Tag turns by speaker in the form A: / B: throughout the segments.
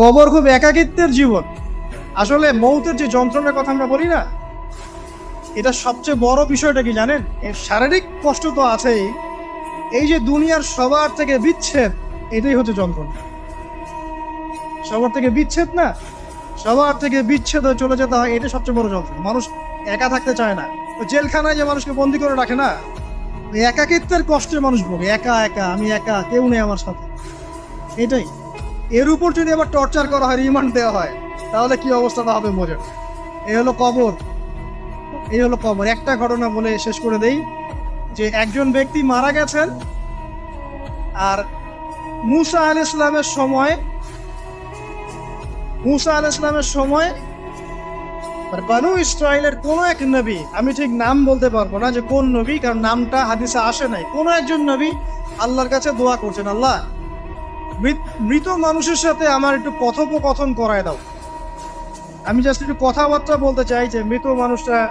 A: কবর খুব একাকিত্বের জীবন। আসলে মৌতের যে যন্ত্রণার কথা আমরা বলি না, এটা সবচেয়ে বড় বিষয়টা কি জানেন? এর শারীরিক কষ্ট তো আছেই। এই যে দুনিয়ার সবার থেকে বিচ্ছেদ, এটাই হচ্ছে যন্ত্রণা। সবার থেকে বিচ্ছেদ না, সবার থেকে বিচ্ছেদ হয়ে চলে যেতে হয় এটা সবচেয়ে বড় যন্ত্রণা। মানুষ একা থাকতে চায় না। জেলখানায় যে মানুষকে বন্দি করে রাখে না একাকিত্বের কষ্টে মানুষ ভোগে। একা একা, আমি একা, কেউ নেই আমার সাথে। এটাই। এর উপর যদি আবার টর্চার করা হয় রিমান্ড দেওয়া হয়, তাহলে কি অবস্থাটা হবে মজার? এ হলো কবর। এই হলো কবর। একটা ঘটনা বলে শেষ করে দেই, যে একজন ব্যক্তি মারা গেছেন, আর মুসা আল ইসলামের সময়, মুসা আল ইসলামের সময়, বানু ইসরায়েলের কোন এক নবী, আমি ঠিক নাম বলতে পারব না যে কোন নবী, কারণ নামটা হাদিসে আসে নাই, কোন একজন নবী আল্লাহর কাছে দোয়া করছেন, আল্লাহ মৃত- মানুষের সাথে আমার একটু কথোপকথন করায় দাও। আমি জাস্ট একটু কথাবার্তা বলতে চাই যে মৃত মানুষটা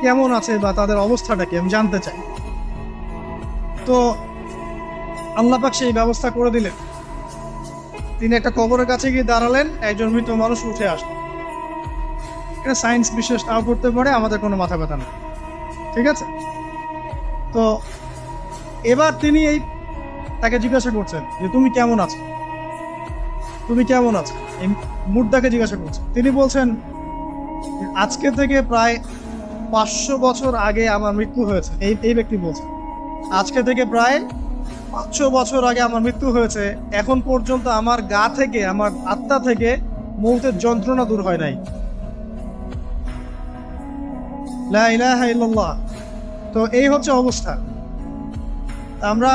A: কেমন আছে বা তাদের অবস্থাটা কি, আমি জানতে চাই। তো আল্লাপাক সেই ব্যবস্থা করে দিলেন। তিনি একটা কবরের কাছে গিয়ে দাঁড়ালেন, একজন মৃত মানুষ উঠে আসলেন এটা সায়েন্স বিশ্বাস নাও করতে পারে, আমাদের কোনো মাথা ব্যথা নেই। ঠিক আছে? তো এবার তিনি এই তাকে জিজ্ঞাসা করছেন যে, তুমি কেমন আছো? তুমি কেমন আছো? এই মুর্দাকে জিজ্ঞাসা করছেন তিনি বলছেন, আজকে থেকে প্রায় পাঁচশো বছর আগে আমার মৃত্যু হয়েছে। এই এই ব্যক্তি বলছেন, আজকে থেকে প্রায় পাঁচশো বছর আগে আমার মৃত্যু হয়েছে। এখন পর্যন্ত আমার গা থেকে, আমার আত্মা থেকে মৌতের যন্ত্রণা দূর হয় নাই। তো এই হচ্ছে অবস্থা। আমরা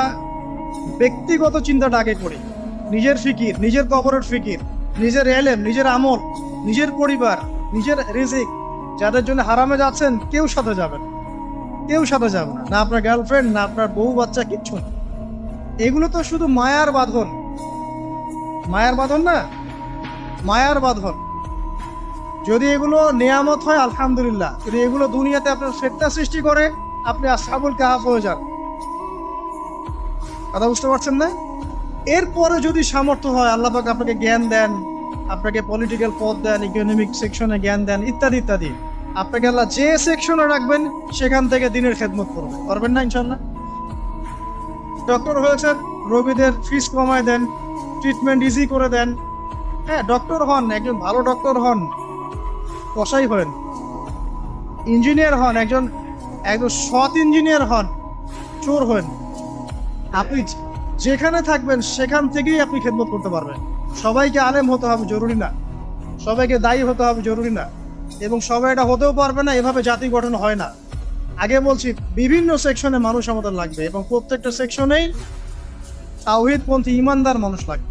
A: ব্যক্তিগত চিন্তাটা আগে করি। নিজের ফিকির, নিজের কবরের ফিকির, নিজের এলেম, নিজের আমল, নিজের পরিবার, নিজের রিজিক, যাদের জন্য হারামে যাচ্ছেন, কেউ সাথে যাবেন কেউ সাথে যাবে না না আপনার গার্লফ্রেন্ড না আপনার বউ, বাচ্চা, কিচ্ছু না। এগুলো তো শুধু মায়ার বাঁধন। মায়ার বাঁধন না? মায়ার বাঁধন। যদি এগুলো নেয়ামত হয়, আলহামদুলিল্লাহ। যদি এগুলো দুনিয়াতে আপনার ফেতনা সৃষ্টি করে, আপনি আসাবুল কাহাফ হয়ে যান। কথা বুঝতে পারছেন না? এরপরে যদি সামর্থ্য হয়, আল্লাহ পাক আপনাকে জ্ঞান দেন, আপনাকে পলিটিক্যাল পদ দেন ইকোনমিক সেকশনে জ্ঞান দেন, ইত্যাদি ইত্যাদি। আপনাকে আল্লাহ যে সেকশনে রাখবেন, সেখান থেকে দিনের খেদমত করবেন পারবেন না ইনশাল্লাহ ডক্টর হয়েছেন, রোগীদের ফিস কমায় দেন ট্রিটমেন্ট ইজি করে দেন। হ্যাঁ ডক্টর হন, একজন ভালো ডক্টর হন কষাই হন। ইঞ্জিনিয়ার হন, একজন একজন সৎ ইঞ্জিনিয়ার হন, চোর হন। আপনি যেখানে থাকবেন, সেখান থেকেই আপনি খেদমত করতে পারবেন। সবাইকে আলেম হতে হবে, জরুরি না। সবাইকে দায়ী হতে হবে, জরুরি না। এবং সবাই এটা হতেও পারবে না, এভাবে জাতি গঠন হয় না। আগে বলছি, বিভিন্ন সেকশনে মানুষ আমাদের লাগবে এবং প্রত্যেকটা সেকশনেই তাওহিদপন্থী ইমানদার মানুষ লাগবে।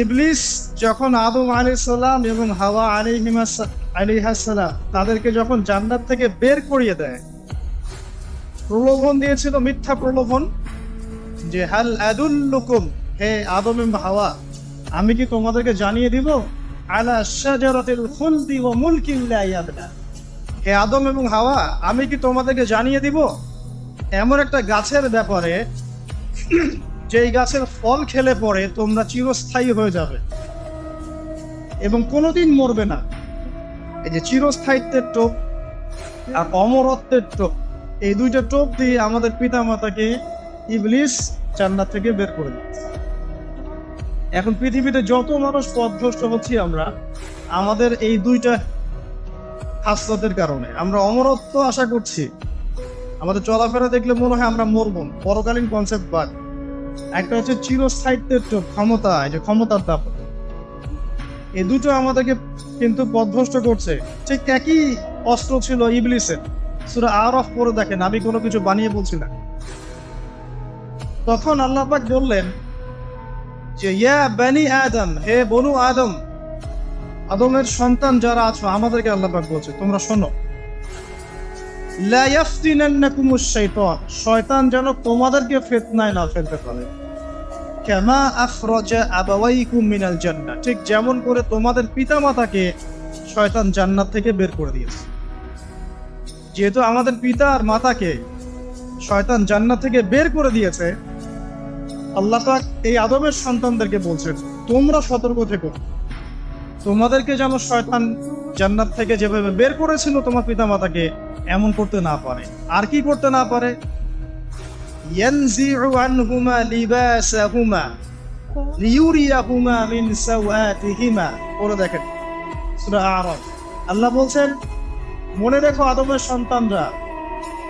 A: ইবলিস যখন আদম আলাইসাল্লাম এবং হাওয়া আলিহিমাস আলিহাসাল্লাম তাদেরকে যখন জান্নাত থেকে বের করিয়ে দেয়, প্রলোভন দিয়েছিল, মিথ্যা প্রলোভন যে হাল আদুল্লুকুম, হে আদম হাওয়া, আমি কি তোমাদেরকে জানিয়ে দিব? আলা শাজারাতিল খুলদি মুলকিন লা ইয়াবলা। হে আদম এবং হাওয়া, আমি কি তোমাদেরকে জানিয়ে দিব? এমন একটা গাছের ব্যাপারে, যেই গাছের ফল খেলে পরে তোমরা চিরস্থায়ী হয়ে যাবে এবং কোনোদিন মরবে না। এই যে চিরস্থায়িত্বের টোপ আর অমরত্বের টোপ, এই দুইটা টোপ দিয়ে আমাদের পিতা মাতাকে ইবলিস জান্নাত থেকে বের করে দিচ্ছে এখন পৃথিবীতে যত মানুষ পথভ্রষ্ট হচ্ছি আমরা আমাদের এই দুইটা হাসলতের কারণে। আমরা অমরত্ব আশা করছি। আমাদের চলাফেরা দেখলে মনে হয় আমরা মরবো। পরকালীন কনসেপ্ট বাদ। একটা হচ্ছে চিরস্থায়িত্বের টোপ, ক্ষমতা এই যে ক্ষমতার দাপ এই দুটো আমাদেরকে কিন্তু পথভ্রষ্ট করছে। ঠিক একই অস্ত্র ছিল ইবলিসের। সুরা আর অফ করে দেখেন আমি কোনো কিছু বানিয়ে বলছি না। তখন আল্লাহ পাক বললেন যে, ইয়া বানি আদম, হে বনু আদম, আদমের সন্তান যারা আছো, আমাদেরকে আল্লাহ পাক বলছে, তোমরা শোনো। শয়তান যেন তোমাদেরকে ফিতনায় না ফেলতে পারে। কামা আখরাজা আবাওয়াইকুম মিনাল জান্নাহ, ঠিক যেমন করে তোমাদের পিতামাতাকে শয়তান জান্নাত থেকে বের করে দিয়েছে। যেহেতু আমাদের পিতা আর মাতাকে শয়তান জান্নাত থেকে বের করে দিয়েছে আল্লাহ পাক এই আদমের সন্তানদেরকে বলছেন, তোমরা সতর্ক থেকো। তোমাদেরকে যেন শয়তান জান্নাত থেকে যেভাবে বের করেছিল তোমার পিতা মাতাকে এমন করতে না পারে। আর কি করতে না পারে? দেখেন আল্লাহ বলছেন, মনে রেখো আদমের সন্তানরা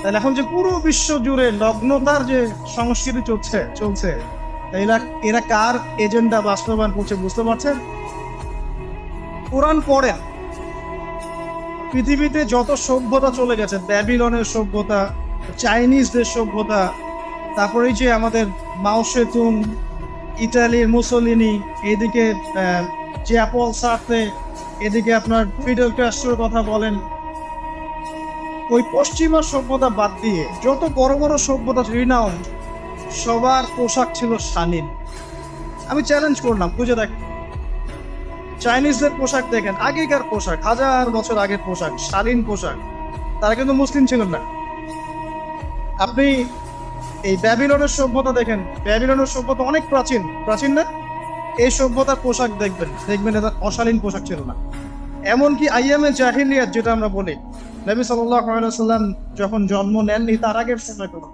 A: তাহলে এখন যে পুরো বিশ্ব জুড়ে নগ্নতার যে সংস্কৃতি চলছে চলছে এরা এরা কার এজেন্ডা বাস্তবায়ন করছে বুঝতে পারছেন? কোরআন পড়েন পৃথিবীতে যত সভ্যতা চলে গেছে, ব্যাবিলনের সভ্যতা, চাইনিজদের সভ্যতা তারপরে যে আমাদের মাওসেতুন ইটালির মুসলিনি, এদিকে জ্যাপল সার্তে, এদিকে আপনার ফিডেল ক্যাস্ট্রোর কথা বলেন ওই পশ্চিমা সভ্যতা বাদ দিয়ে যত বড় বড় সভ্যতা রিনাউন্ড সবার পোশাক ছিল শালীন। আমি চ্যালেঞ্জ করলাম, বুঝে দেখ। চাইনিজদের পোশাক দেখেন, আগেকার পোশাক, হাজার বছর আগের পোশাক, শালীন পোশাক। তারা কিন্তু মুসলিম ছিলেন না। আপনি এই ব্যাবিলনের সভ্যতা দেখেন, ব্যাবিলনের সভ্যতা অনেক প্রাচীন। প্রাচীন না? এই সভ্যতার পোশাক দেখবেন দেখবেন এটা অশালীন পোশাক ছিল না। এমনকি আইএমএ জাহিলিয়াত, যেটা আমরা বলি নবী সাল্লাম যখন জন্ম নেননি, তার আগে সময় কোনো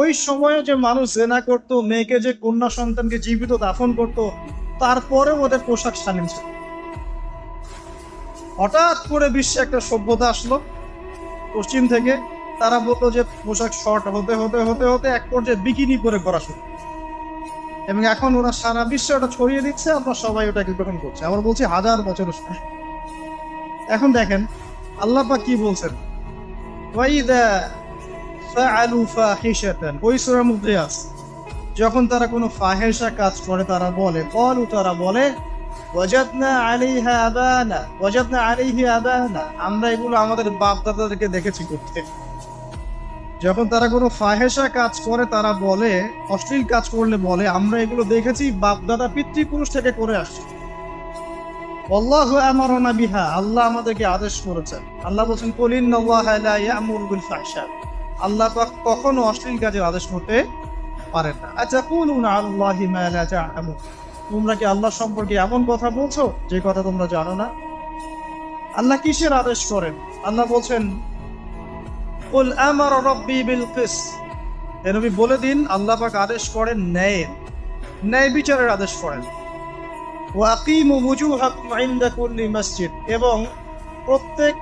A: ওই সময়ে যে মানুষ জেনা করতো, মেয়েকে যে কন্যা সন্তানকে জীবিত দাফন করতো তারপরে ওদের পোশাক শালীন ছিল। হঠাৎ করে বিশ্বে একটা সভ্যতা আসলো পশ্চিম থেকে। তারা বলল যে, পোশাক শর্ট, হতে হতে হতে হতে এক পর্যায়ে বিকিনি পরে করা শুরু। এবং এখন ওরা সারা বিশ্বে ওটা ছড়িয়ে দিচ্ছে, আমরা সবাই ওটাকে গ্রহণ করছে। আমরা বলছি হাজার সময়। এখন দেখেন আল্লাহ পাক কি বলছেন? ওয়াইদা ফাআলু ফাহিশাতান। ওই সূরার মধ্যে আছে যখন তারা কোনো ফাহেসা কাজ করে, তারা বলে বলু তারা বলে, ওয়াজাদনা আলাইহা আবানা, ওয়াজাদনা আলাইহি আবানা। আমরা এগুলো আমাদের বাপ দাদাদেরকে দেখেছি করতে। যখন তারা কোনো ফাহেসা কাজ করে, তারা বলে, অশ্লীল কাজ করলে বলে, আমরা এগুলো দেখেছি বাপ দাদা পিতৃপুরুষ থেকে করে আসছি। আল্লাহ আমারনা বিহা, আল্লাহ আমাদেরকে আদেশ করেছেন। আল্লাহ বলছেন কলিন লা ইয়ামুরু বিল ফাহশা। আল্লাহ পাক কখনো অশ্লীল কাজের আদেশ করতে পারেন না। আচ্ছা কুলুন আল্লাহি মা লা তা'লামুন। তোমরা কি আল্লাহ সম্পর্কে এমন কথা বলছো যে কথা তোমরা জানো না? আল্লাহ কিসের আদেশ করেন? আল্লাহ বলছেন, কুল আমার রব্বি বিল কিস এ বলে দিন, আল্লাহ পাক আদেশ করেন ন্যায়ের ন্যায় বিচারের আদেশ করেন। ওয়াকিমু ওয়ুজুহাকুম ইনদা কুল্লি মসজিদ। এবং প্রত্যেক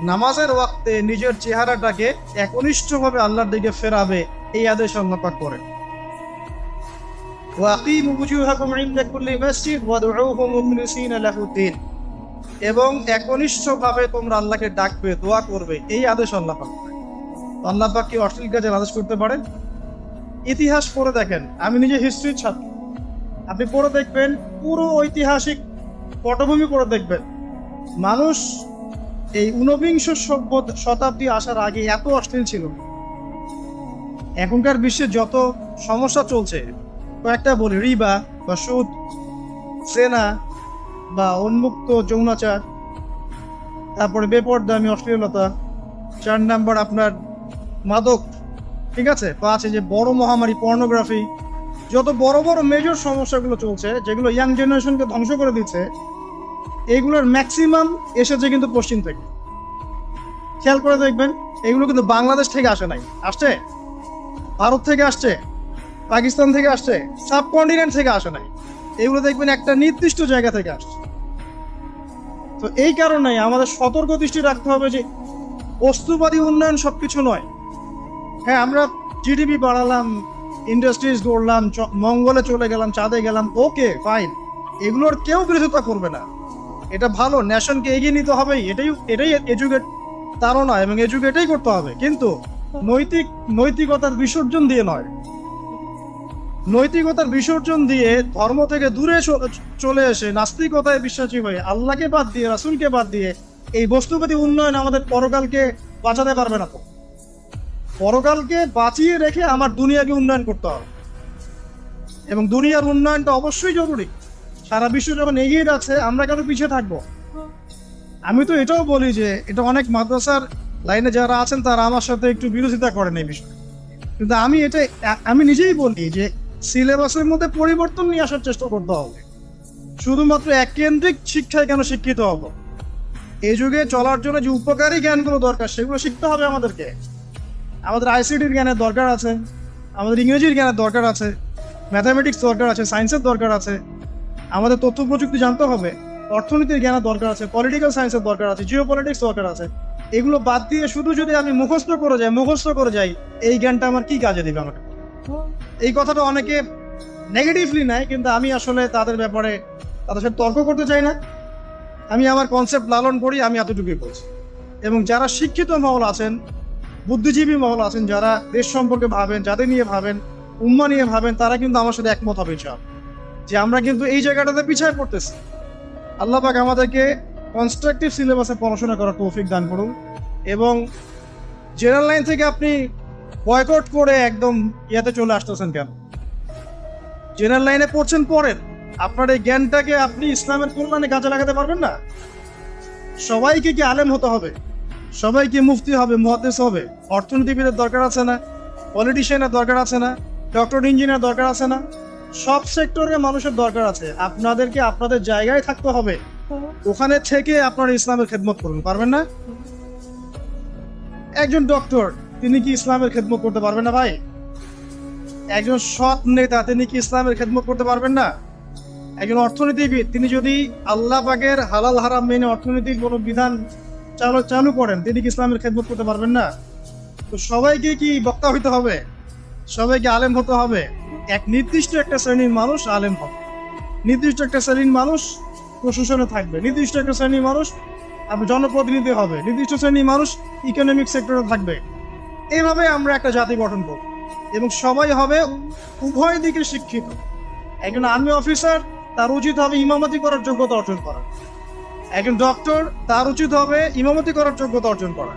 A: নামাজের ওয়াক্তে নিজের চেহারাটাকে একনিষ্ঠভাবে আল্লাহর দিকে ফেরাবে, এই আদেশ আল্লাহ পাক করেন। ওয়াকিমু ওয়ুজুহাকুম ইনদা কুল্লি মসজিদ, ওয়াদউহু মুখলিসিনা লাহুদ্দিন এবং একনিষ্ঠভাবে তোমরা আল্লাহকে ডাকবে, দোয়া করবে, এই আদেশ আল্লাহ পাক। আল্লাহ পাক কি অশ্লীল কাজের আদেশ করতে পারেন? ইতিহাস পড়ে দেখেন, আমি নিজে হিস্ট্রির ছাত্র। আপনি পড়ে দেখবেন, পুরো ঐতিহাসিক পটভূমি পড়ে দেখবেন। মানুষ এই ঊনবিংশ শতাব্দী আসার আগে এত অশ্লীল ছিল। এখনকার বিশ্বে যত সমস্যা চলছে, কয়েকটা বলি, রিবা বা সুদ, সেনা বা উন্মুক্ত যৌনাচার, তারপরে বেপরদামি, অশ্লীলতা, চার নাম্বার আপনার মাদক, ঠিক আছে? পাঁচ যে বড় মহামারী পর্নোগ্রাফি যত বড় বড় মেজর সমস্যাগুলো চলছে, যেগুলো ইয়াং জেনারেশনকে ধ্বংস করে দিচ্ছে, এগুলোর ম্যাক্সিমাম এসেছে কিন্তু পশ্চিম থেকে। খেয়াল করে দেখবেন, এগুলো কিন্তু বাংলাদেশ থেকে আসে নাই। আসছে? ভারত থেকে আসছে, পাকিস্তান থেকে আসছে সাবকন্টিনেন্ট থেকে আসে নাই। এগুলো দেখবেন একটা নির্দিষ্ট জায়গা থেকে আসছে। তো এই কারণে আমাদের সতর্ক দৃষ্টি রাখতে হবে যে, বস্তুবাদী উন্নয়ন সবকিছু নয়। হ্যাঁ আমরা জিডিপি বাড়ালাম ইন্ডাস্ট্রিজ গড়লাম মঙ্গলে চলে গেলাম, চাঁদে গেলাম ওকে ফাইন এগুলোর কেউ বিরোধিতা করবে না। এটা ভালো ন্যাশনকে এগিয়ে নিতে হবে এটাই এটাই এডুকেট তারও নয়, এবং এডুকেটেই করতে হবে। কিন্তু নৈতিক, নৈতিকতার বিসর্জন দিয়ে নয়। নৈতিকতার বিসর্জন দিয়ে ধর্ম থেকে দূরে চলে এসে নাস্তিকতায় বিশ্বাসী হয়ে আল্লাহকে বাদ দিয়ে, রাসূলকে বাদ দিয়ে এই বস্তুগতি উন্নয়ন আমাদের পরকালকে বাঁচাতে পারবে না তো। পরকালকে বাঁচিয়ে রেখে আমার দুনিয়াকে উন্নয়ন করতে হবে। এবং দুনিয়ার উন্নয়নটা অবশ্যই জরুরি। সারা বিশ্ব যখন এগিয়ে যাচ্ছে, আমরা কেন পিছিয়ে থাকব? আমি তো এটাও বলি যে, এটা অনেক মাদ্রাসার লাইনে যারা আছেন, তারা আমার সাথে একটু বিরোধিতা করেন এই বিষয়ে। কিন্তু আমি এটা, আমি নিজেই বলি যে, সিলেবাসের মধ্যে পরিবর্তন নিয়ে আসার চেষ্টা করতে হবে। শুধুমাত্র এককেন্দ্রিক শিক্ষায় কেন শিক্ষিত হব? এই যুগে চলার জন্য যে উপকারী জ্ঞানগুলো দরকার, সেগুলো শিখতে হবে আমাদেরকে। আমাদের আইসিটির জ্ঞানের দরকার আছে, আমাদের ইংরেজির জ্ঞানের দরকার আছে ম্যাথামেটিক্স দরকার আছে সায়েন্সের দরকার আছে, আমাদের তথ্য প্রযুক্তি জানতে হবে, অর্থনীতির জ্ঞানের দরকার আছে পলিটিক্যাল সায়েন্সের দরকার আছে জিও পলিটিক্স দরকার আছে। এগুলো বাদ দিয়ে শুধু যদি আমি মুখস্থ করে যাই, মুখস্থ করে যাই, এই জ্ঞানটা আমার কি কাজে দিবে আমাকে? এই কথাটা অনেকে নেগেটিভলি নেয়, কিন্তু আমি আসলে তাদের ব্যাপারে তাদের সাথে তর্ক করতে চাই না। আমি আমার কনসেপ্ট লালন করি, আমি এতটুকুই বলছি। এবং যারা শিক্ষিত মহল আছেন বুদ্ধিজীবী মহল আছেন যারা দেশ সম্পর্কে ভাবেন যাদের নিয়ে ভাবেন, উম্মা নিয়ে ভাবেন, তারা কিন্তু আমার সাথে একমত হবে ইনশাআল্লাহ। যে আমরা কিন্তু এই জায়গাটাতে পিছায় পড়তেছি। আল্লাহ পাক আমাদেরকে কনস্ট্রাকটিভ সিলেবাসে পড়াশোনা করার তৌফিক দান করুন এবং জেনারেল লাইন থেকে আপনি বয়কট করে একদম ইয়াতে চলে আসতেছেন কেন? জেনারেল লাইনে পড়ছেন পড়েন আপনার এই জ্ঞানটাকে আপনি ইসলামের কল্যাণে কাজে লাগাতে পারবেন না। সবাইকে কি আলেম হতে হবে? সবাইকে মুফতি হবে মহাদেশ হবে। অর্থনীতিবিদের দরকার আছে না পলিটিশিয়ানের দরকার আছে না ডক্টর ইঞ্জিনিয়ার দরকার আছে না, সব সেক্টরে মানুষের দরকার আছে। আপনাদেরকে আপনাদের জায়গায় থাকতে হবে। ওখানে থেকে আপনারা ইসলামের খেদমত করুন, পারবেন না? একজন ডক্টর তিনি কি ইসলামের খেদমত করতে পারবেন না ভাই? একজন সৎ নেতা, তিনি কি ইসলামের খেদমত করতে পারবেন না? একজন অর্থনীতিবিদ, তিনি যদি আল্লাহ পাকের হালাল হারাম মেনে অর্থনৈতিক কোনো বিধান চালু চালু করেন, তিনি কি ইসলামের খেদমত করতে পারবেন না? তো সবাইকে কি বক্তা হইতে হবে? সবাইকে আলেম হতে হবে? এক নির্দিষ্ট একটা শ্রেণির মানুষ আলেম হবে। নির্দিষ্ট একটা শ্রেণির মানুষ প্রশাসনে থাকবে। নির্দিষ্ট একটা শ্রেণির মানুষ আপনার জনপ্রতিনিধি হবে। নির্দিষ্ট শ্রেণির মানুষ ইকোনমিক সেক্টরে থাকবে। এইভাবে আমরা একটা জাতি গঠন করব। এবং সবাই হবে উভয় দিকে শিক্ষিত। একজন আর্মি অফিসার তার উচিত হবে ইমামতি করার যোগ্যতা অর্জন করা একজন ডক্টর তার উচিত হবে ইমামতি করার যোগ্যতা অর্জন করা।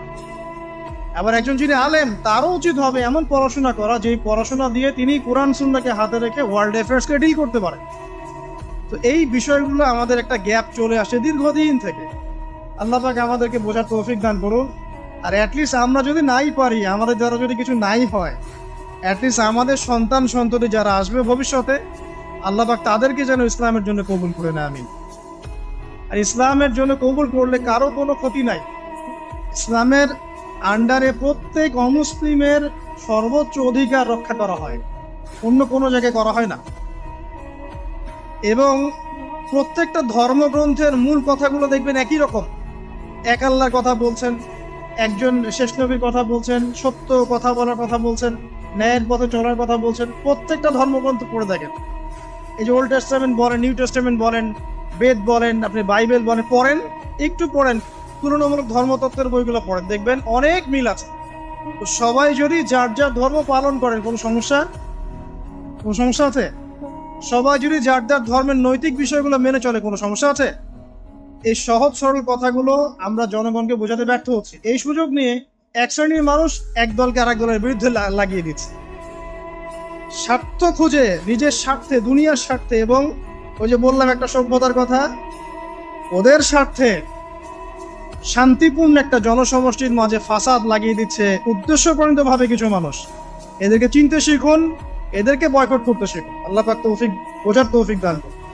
A: আবার একজন যিনি আলেম, তারও উচিত হবে এমন পড়াশোনা করা যে পড়াশোনা দিয়ে তিনি কোরআন সুন্নাকে হাতে রেখে ওয়ার্ল্ড অ্যাফেয়ার্সকে ডিল করতে পারেন। তো এই বিষয়গুলো আমাদের একটা গ্যাপ চলে আসে দীর্ঘদিন থেকে। আল্লাহ পাক আমাদেরকে বোঝার তৌফিক দান করুন। আর অ্যাটলিস্ট আমরা যদি নাই পারি, আমাদের দ্বারা যদি কিছু নাই হয় অ্যাটলিস্ট আমাদের সন্তান সন্ততি যারা আসবে ভবিষ্যতে, আল্লাহ পাক তাদেরকে যেন ইসলামের জন্য কবুল করে নেয় আমি আর ইসলামের জন্য কবুল করলে কারও কোনো ক্ষতি নাই। ইসলামের আন্ডারে প্রত্যেক অমুসলিমের সর্বোচ্চ অধিকার রক্ষা করা হয়। অন্য কোনো জায়গায় করা হয় না। এবং প্রত্যেকটা ধর্মগ্রন্থের মূল কথাগুলো দেখবেন একই রকম। এক আল্লাহর কথা বলছেন, একজন শেষ নবীর কথা বলছেন, সত্য কথা বলার কথা বলছেন, ন্যায়ের পথে চলার কথা বলছেন, প্রত্যেকটা ধর্মগ্রন্থ পড়ে দেখেন। এই যে ওল্ড টেস্টামেন্ট বলেন নিউ টেস্টামেন্ট বলেন বেদ বলেন, আপনি বাইবেল বলেন, পড়েন, একটু পড়েন, তুলনামূলক ধর্মতত্ত্বের বইগুলো পড়েন, দেখবেন অনেক মিল আছে। তো সবাই যদি যার যার ধর্ম পালন করেন কোনো সমস্যা? কোনো সমস্যা আছে? সবাই যদি যার যার ধর্মের নৈতিক বিষয়গুলো মেনে চলে, কোনো সমস্যা আছে? এই সহজ সরল কথাগুলো আমরা জনগণকে বোঝাতে ব্যর্থ হচ্ছি। এই সুযোগ নিয়ে এক শ্রেণির মানুষ এক দলকে আরেক দলের বিরুদ্ধে লাগিয়ে দিচ্ছে। স্বার্থ খুঁজে, নিজের স্বার্থে, দুনিয়ার স্বার্থে এবং ওই যে বললাম একটা সভ্যতার কথা, ওদের স্বার্থে শান্তিপূর্ণ একটা জনসমষ্টির মাঝে ফাসাদ লাগিয়ে দিচ্ছে উদ্দেশ্যপ্রণিত ভাবে কিছু মানুষ। এদেরকে চিনতে শিখুন, এদেরকে বয়কট করতে শিখুন। আল্লাহ পাক তৌফিক বোঝার তৌফিক দান করুন।